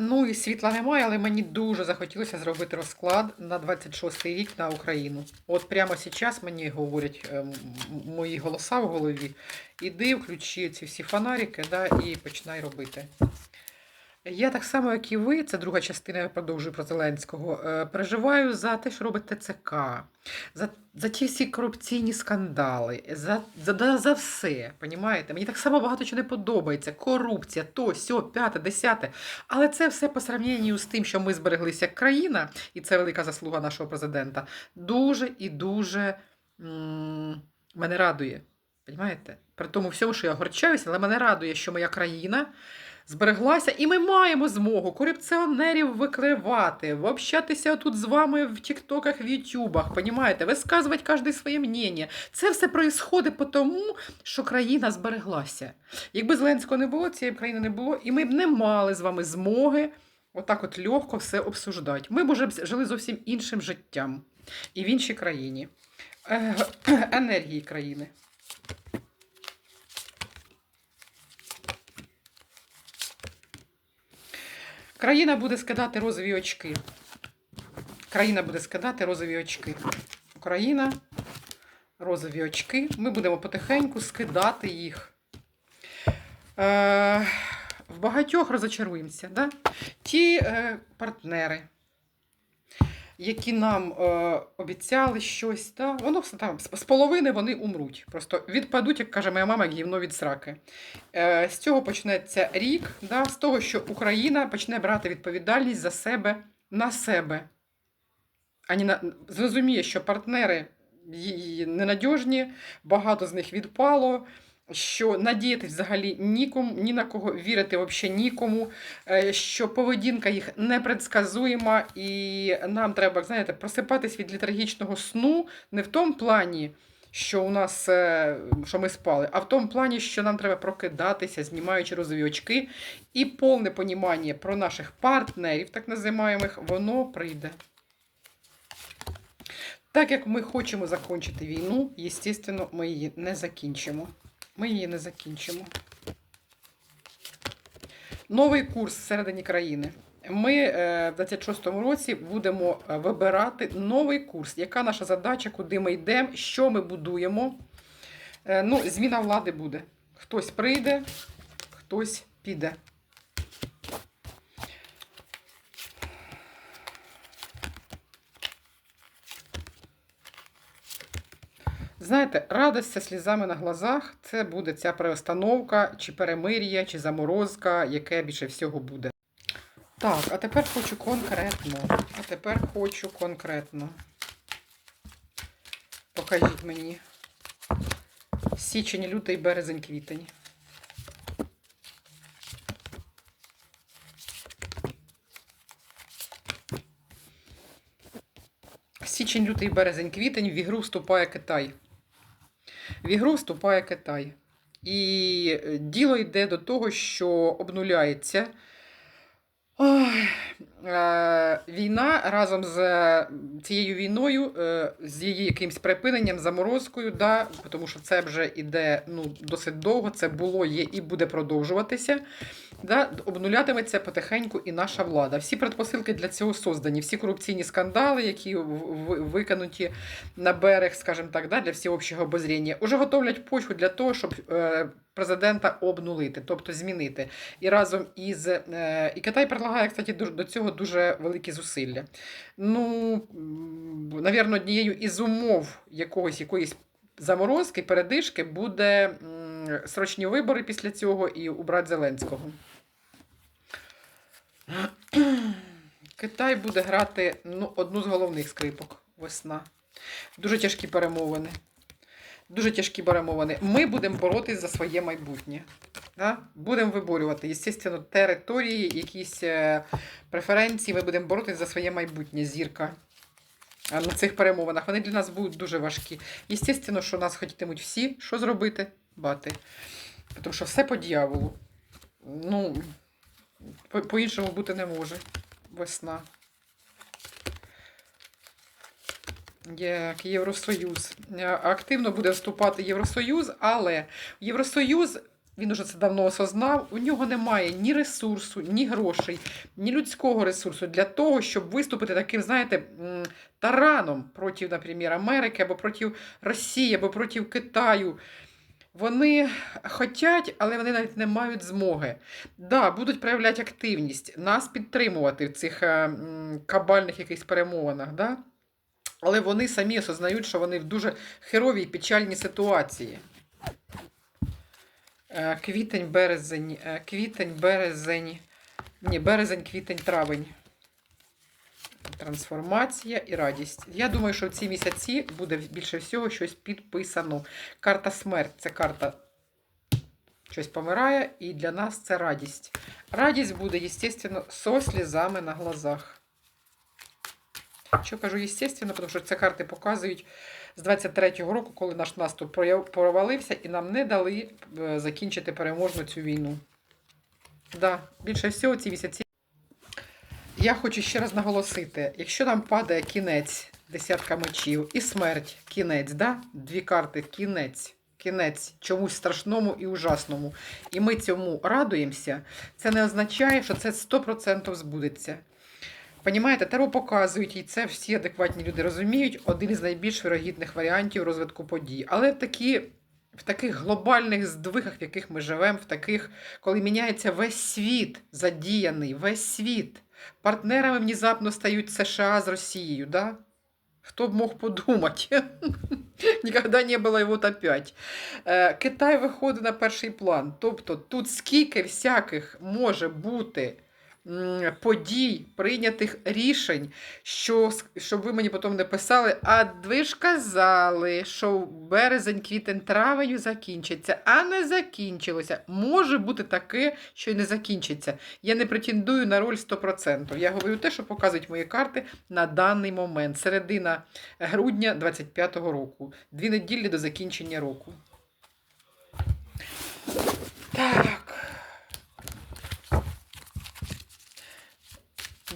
Ну і світла немає, але мені дуже захотілося зробити розклад на 26-й рік на Україну. От прямо зараз мені говорять е, мої голоса в голові. Іди, включи ці всі фонарики да, і починай робити. Я так само, як і ви, це друга частина, я продовжую про Зеленського. е, Переживаю за те, що робить ТЦК, за, за ті всі корупційні скандали, за, за, за, все. Понімаєте? Мені так само багато чого не подобається. Корупція, то, сьо, п'яте, десяте. Але це все по сравненню з тим, що ми збереглися як країна, і це велика заслуга нашого президента. Дуже і дуже м- мене радує. Понімаєте? При тому всьому, що я горчаюся, але мене радує, що моя країна збереглася, і ми маємо змогу корупціонерів викривати, общатися тут з вами в тіктоках, в ютубах, понімаєте, висказувати кожне своє мнення. Це все происходить по тому, що країна збереглася. Якби Зеленського не було, цієї країни не було, і ми б не мали з вами змоги отак от легко все обсуждати. Ми б уже жили зовсім іншим життям і в іншій країні. Енергії країни. Країна буде скидати розові очки. Країна буде скидати розові очки. Україна, розові очки. Ми будемо потихеньку скидати їх. Е, в багатьох розочаруємося. Да? Ті е, партнери, які нам е, обіцяли щось, да? воно все там з з половини вони умруть. Просто відпадуть, як каже моя мама, гівно від сраки. Е, з цього почнеться рік, да? з того, що Україна почне брати відповідальність за себе на себе. Ані на... Зрозуміє, що партнери її ненадіжні, багато з них відпало. Що надіятись взагалі нікому, ні на кого вірити взагалі нікому, е, що поведінка їх непредсказуєма, і нам треба, знаєте, просипатись від літаргічного сну не в тому плані, що у нас е, що ми спали, а в тому плані, що нам треба прокидатися, знімаючи розові очки, і повне понімання про наших партнерів, так називаємих, воно прийде. Так як ми хочемо закінчити війну, звісно, ми її не закінчимо. Ми її не закінчимо. Новий курс всередині країни. Ми е, в 26-му році будемо е, вибирати новий курс. Яка наша задача, куди ми йдемо, що ми будуємо. Е, Ну, зміна влади буде. Хтось прийде, хтось піде. Знаєте, радость зі слізами на глазах це буде ця перестановка, чи перемир'я, чи заморозка, яке більше всього буде. Так, а тепер хочу конкретно. А тепер хочу конкретно. Покажіть мені. Січень, лютий, березень, квітень. Січень, лютий, березень, квітень в ігру вступає Китай. В ігру вступає Китай. І е, діло йде до того, що обнуляється ой, е, війна разом з цією війною, е, з її якимсь припиненням, заморозкою, да, тому що це вже йде ну, досить довго, це було, є і буде продовжуватися. Да, обнулятиметься потихеньку і наша влада. Всі предпосилки для цього создані, всі корупційні скандали, які в- в- викинуті на берег, скажімо так, да, для всеобщого обозріння, уже готовлять почву для того, щоб е, президента обнулити, тобто змінити. І разом із е, і Китай предлагає, кстати, до, цього дуже великі зусилля. Ну, навірно, однією із умов якогось якоїсь заморозки, передишки буде срочні вибори після цього і убрати Зеленського. Китай буде грати ну, одну з головних скрипок весна. Дуже тяжкі перемовини. Дуже тяжкі перемовини. Ми будемо боротись за своє майбутнє. Да? Будемо виборювати, звісно, території, якісь е, преференції. Ми будемо боротись за своє майбутнє, зірка. На цих перемовинах вони для нас будуть дуже важкі. Звісно, що нас хотітимуть всі, що зробити? Бати. Тому що все по дьяволу. Ну, по- по-іншому бути не може. Весна. Як Євросоюз. Е, Активно буде вступати Євросоюз, але Євросоюз він уже це давно осознав. У нього немає ні ресурсу, ні грошей, ні людського ресурсу для того, щоб виступити таким, знаєте, тараном проти, наприклад, Америки або проти Росії, або проти Китаю. Вони хочуть, але вони навіть не мають змоги. Да, будуть проявляти активність, нас підтримувати в цих е, кабальних якихось перемовинах. Да? Але вони самі осознають, що вони в дуже херовій печальній ситуації. Е, Квітень, березень, е, квітень, березень. Ні, березень, квітень, травень. Трансформація і радість. Я думаю, що в ці місяці буде більше всього щось підписано. Карта смерть це карта щось помирає, і для нас це радість. Радість буде, звісно, со слізами на глазах. Що кажу, звісно, тому що ці карти показують з 23-го року, коли наш наступ провалився, і нам не дали е, закінчити переможну цю війну. Да, більше всього ці місяці. Я хочу ще раз наголосити: якщо нам падає кінець, десятка мечів, і смерть, кінець, да? дві карти, кінець. Кінець чомусь страшному і ужасному. І ми цьому радуємося, це не означає, що це 100% збудеться. Понімаєте, Таро показують, і це всі адекватні люди розуміють, один із найбільш вирогідних варіантів розвитку подій. Але в, такі, в таких глобальних здвигах, в яких ми живемо, в таких, коли міняється весь світ, задіяний, весь світ. Партнерами внезапно стають США з Росією, да? Хто б мог подумати? Ніколи не було його опять. Е, Китай виходить на перший план. Тобто тут скільки всяких може бути подій, прийнятих рішень, що, щоб ви мені потім не писали, а ви ж казали, що березень, квітень, травень закінчиться, а не закінчилося. Може бути таке, що й не закінчиться. Я не претендую на роль 100%. Я говорю те, що показують мої карти на даний момент, середина грудня 25-го року. Дві неділі до закінчення року. Так.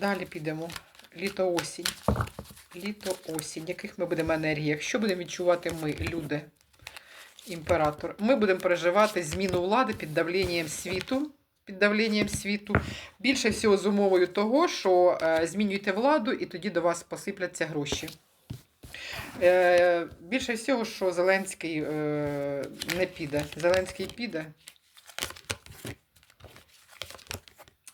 Далі підемо. Літо-осінь. Літо-осінь. Яких ми будемо енергіях? Що будемо відчувати ми, люди? Імператор. Ми будемо переживати зміну влади під давленням світу. Під давленням світу. Більше всього з умовою того, що е, змінюєте владу, і тоді до вас посипляться гроші. Е, більше всього, що Зеленський е, не піде. Зеленський піде.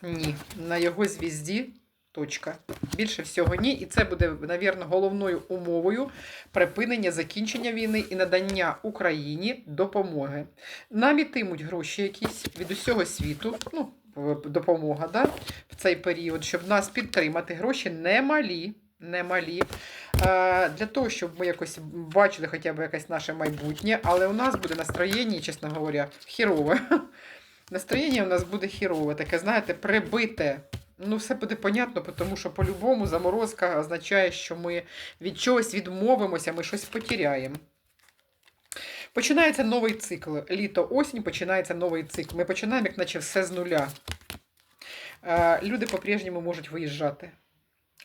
Ні, на його звізді точка. Більше всього ні. І це буде, навірно, головною умовою припинення закінчення війни і надання Україні допомоги. Нам ітимуть гроші якісь від усього світу. Ну, допомога, да, в цей період, щоб нас підтримати. Гроші немалі. Немалі. Е, для того, щоб ми якось бачили хоча б якесь наше майбутнє, але у нас буде настроєння, чесно говоря, хірове. Настроєння у нас буде хірове, таке, знаєте, прибите. Ну, все буде понятно, тому що по-любому заморозка означає, що ми від чогось відмовимося, ми щось потеряємо. Починається новий цикл. Літо-осінь починається новий цикл. Ми починаємо, як наче все з нуля. Е, Люди по-прежньому можуть виїжджати.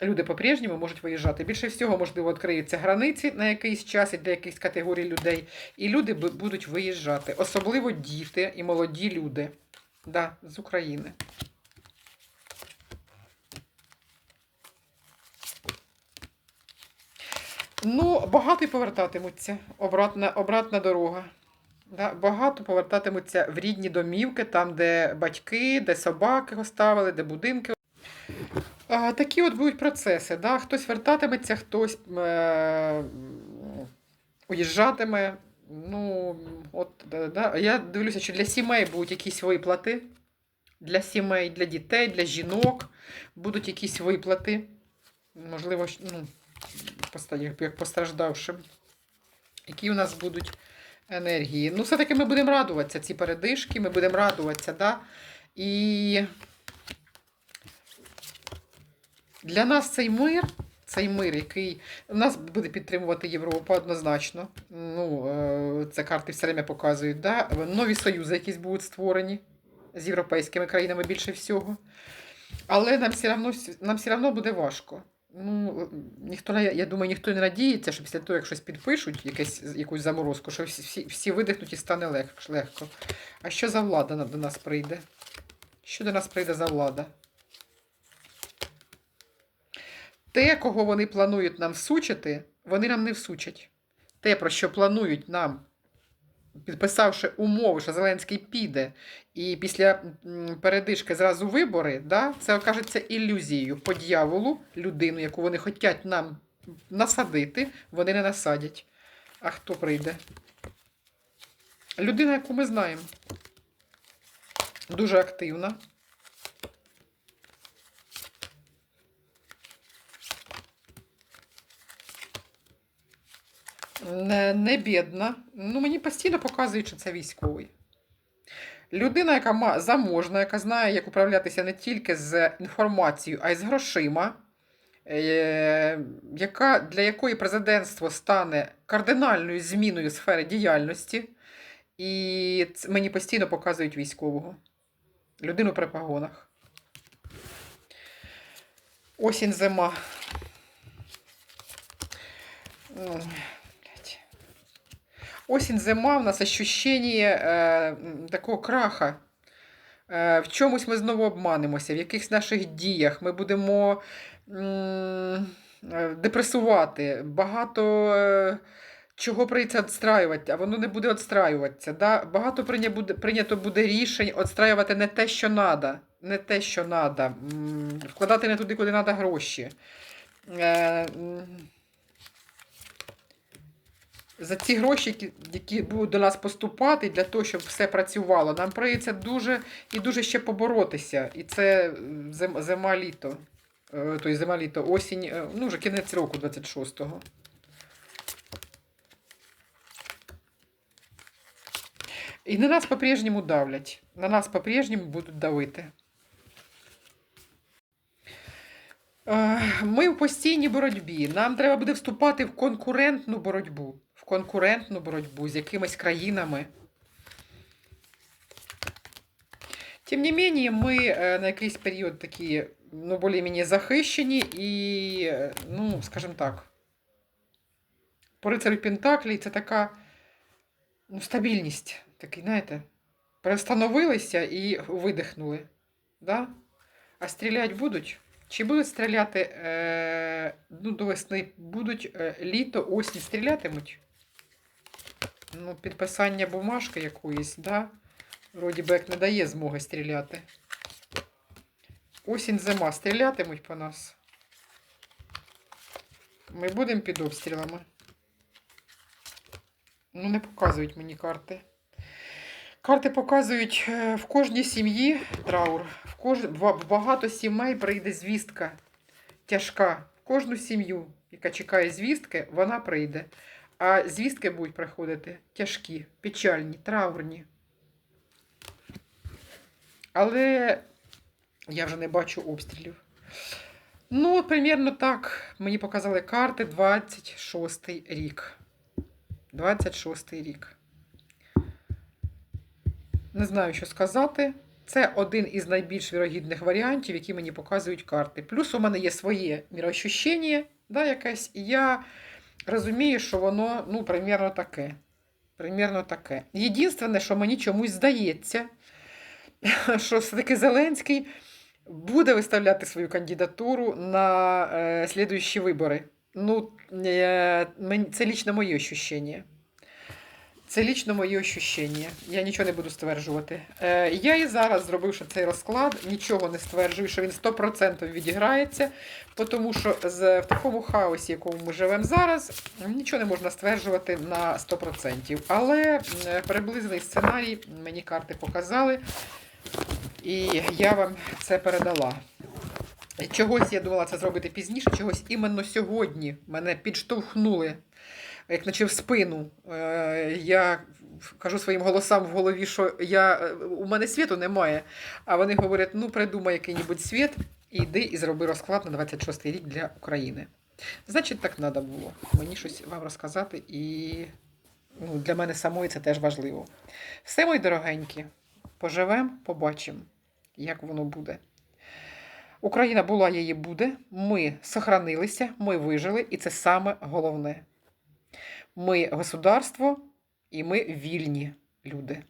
Люди по-прежньому можуть виїжджати. Більше всього, можливо, відкриються границі на якийсь час і для якихось категорій людей, і люди будуть виїжджати. Особливо діти і молоді люди. Да, з України. Ну, багато й повертатимуться. Обратна, обратна дорога. Да, багато повертатимуться в рідні домівки, там, де батьки, де собаки оставили, де будинки. А, такі от будуть процеси. Да? Хтось вертатиметься, хтось е- уїжджатиме. Ну, от, да, да. Я дивлюся, що для сімей будуть якісь виплати. Для сімей, для дітей, для жінок будуть якісь виплати. Можливо, ну, як- постраждавшим. Які у нас будуть енергії. Ну, все-таки ми будемо радуватися, ці передишки, ми будемо радуватися, да? І для нас цей мир, цей мир, який нас буде підтримувати Європа однозначно. Ну, е, це карти все время показують. Да? Нові союзи якісь будуть створені з європейськими країнами більше всього. Але нам все одно, нам все одно буде важко. Ну, ніхто я думаю, ніхто не надіється, що після того, як щось підпишуть, якесь, якусь заморозку, що всі, всі, видихнуть і стане лег- легко. А що за влада до нас прийде? Що до нас прийде за влада? Те, кого вони планують нам всучити, вони нам не всучать. Те, про що планують нам, підписавши умови, що Зеленський піде, і після передишки зразу вибори, да, це окажеться ілюзією. По дьяволу людину, яку вони хочуть нам насадити, вони не насадять. А хто прийде? Людина, яку ми знаємо. Дуже активна. Не, бідна. Ну, мені постійно показують, що це військовий. Людина, яка заможна, яка знає, як управлятися не тільки з інформацією, а й з грошима, е, яка, для якої президентство стане кардинальною зміною сфери діяльності. І мені постійно показують військового. Людину при погонах. Осінь зима. Ой, блядь. Осінь зима, в нас ощущення е, такого краха. Е, в чомусь ми знову обманемося, в якихось наших діях ми будемо е, депресувати. Багато е, чого прийдеться відстраювати, а воно не буде відстраюватися. Да? Багато прийнято буде рішень відстраювати не те, що треба. Не те, що треба. Вкладати не туди, куди треба гроші. Е, за ці гроші, які, будуть до нас поступати для того, щоб все працювало, нам прийдеться дуже і дуже ще поборотися. І це зима літо. Е, Тобто зима літо, осінь, е, ну вже кінець року 26-го. І на нас по-прежньому давлять. На нас по-прежньому будуть давити. Е, Ми в постійній боротьбі. Нам треба буде вступати в конкурентну боротьбу. Конкурентну боротьбу з якимись країнами. Тим не менее, ми е, на якийсь період такі, ну, більш-менш захищені і, е, ну, скажімо так, по рицарю Пентаклі це така ну, стабільність. Такий, знаєте, перестановилися і видихнули. Да? А стріляти будуть? Чи будуть стріляти е, ну, до весни? Будуть е, літо, осінь стрілятимуть? Ну, підписання бумажки якоїсь, да? Вроді би як не дає змоги стріляти. Осінь, зима стрілятимуть по нас. Ми будемо під обстрілами. Ну, не показують мені карти. Карти показують е, в кожній сім'ї траур. В, кож... багато сімей прийде звістка тяжка. В кожну сім'ю, яка чекає звістки, вона прийде. А звістки будуть приходити тяжкі, печальні, траурні. Але я вже не бачу обстрілів. Ну, примірно так. Мені показали карти 26 рік. 26 рік. Не знаю, що сказати. Це один із найбільш вірогідних варіантів, які мені показують карти. Плюс у мене є своє міроощущення, да, якесь, і я розумію, що воно ну, примірно таке. Примірно таке. Єдине, що мені чомусь здається, що все-таки Зеленський буде виставляти свою кандидатуру на е, слідуючі вибори. Ну, е, це лічно моє ощущення. Це лічно моє ощущення. Я нічого не буду стверджувати. Е, я і зараз, зробивши цей розклад, нічого не стверджую, що він 100% відіграється, тому що з, в такому хаосі, в якому ми живемо зараз, нічого не можна стверджувати на 100%. Але приблизний сценарій мені карти показали, і я вам це передала. Чогось я думала це зробити пізніше, чогось іменно сьогодні мене підштовхнули як наче в спину. Е, Я кажу своїм голосам в голові, що я, е, у мене світу немає. А вони говорять: ну, придумай який-небудь світ, і йди і зроби розклад на 26-й рік для України. Значить, так треба було. Мені щось вам розказати, і ну, для мене самої це теж важливо. Все, мої дорогенькі, поживемо, побачимо, як воно буде. Україна була, її буде. Ми сохранилися, ми вижили, і це саме головне. Ми государство і ми вільні люди.